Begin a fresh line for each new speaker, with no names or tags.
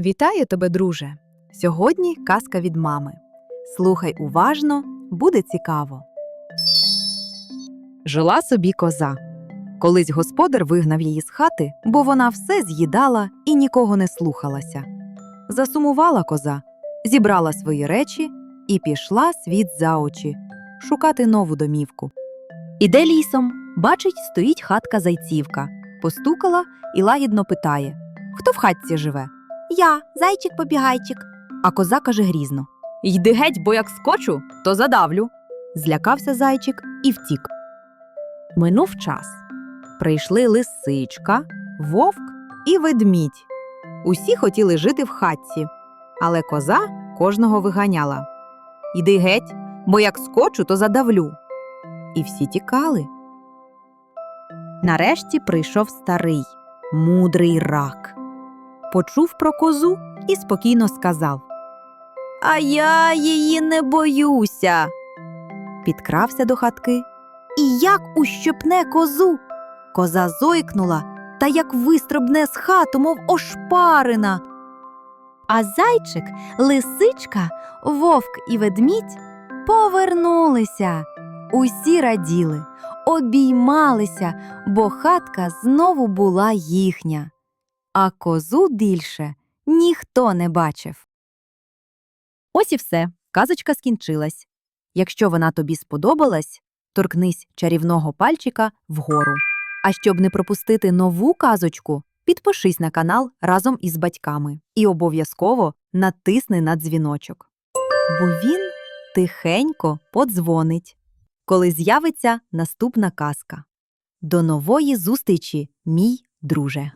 Вітаю тебе, друже! Сьогодні казка від мами. Слухай уважно, буде цікаво. Жила собі коза. Колись господар вигнав її з хати, бо вона все з'їдала і нікого не слухалася. Засумувала коза, зібрала свої речі і пішла світ за очі шукати нову домівку. Іде лісом, бачить, стоїть хатка зайцівка. Постукала і лагідно питає: Хто в хатці живе? Я, зайчик-побігайчик. А коза каже грізно: Йди геть, бо як скочу, то задавлю. Злякався зайчик і втік. Минув час. Прийшли лисичка, вовк і ведмідь. Усі хотіли жити в хатці, але коза кожного виганяла. Йди геть, бо як скочу, то задавлю. І всі тікали. Нарешті прийшов старий, мудрий рак. Почув про козу і спокійно сказав: А я її не боюся. Підкрався до хатки і як ущипне козу. Коза зойкнула та як вистрибне з хату, мов ошпарена. А зайчик, лисичка, вовк і ведмідь повернулися. Усі раділи, обіймалися, бо хатка знову була їхня. А козу більше ніхто не бачив. Ось і все. Казочка скінчилась. Якщо вона тобі сподобалась, торкнись чарівного пальчика вгору. А щоб не пропустити нову казочку, підпишись на канал разом із батьками і обов'язково натисни на дзвіночок. Бо він тихенько подзвонить, коли з'явиться наступна казка. До нової зустрічі, мій друже!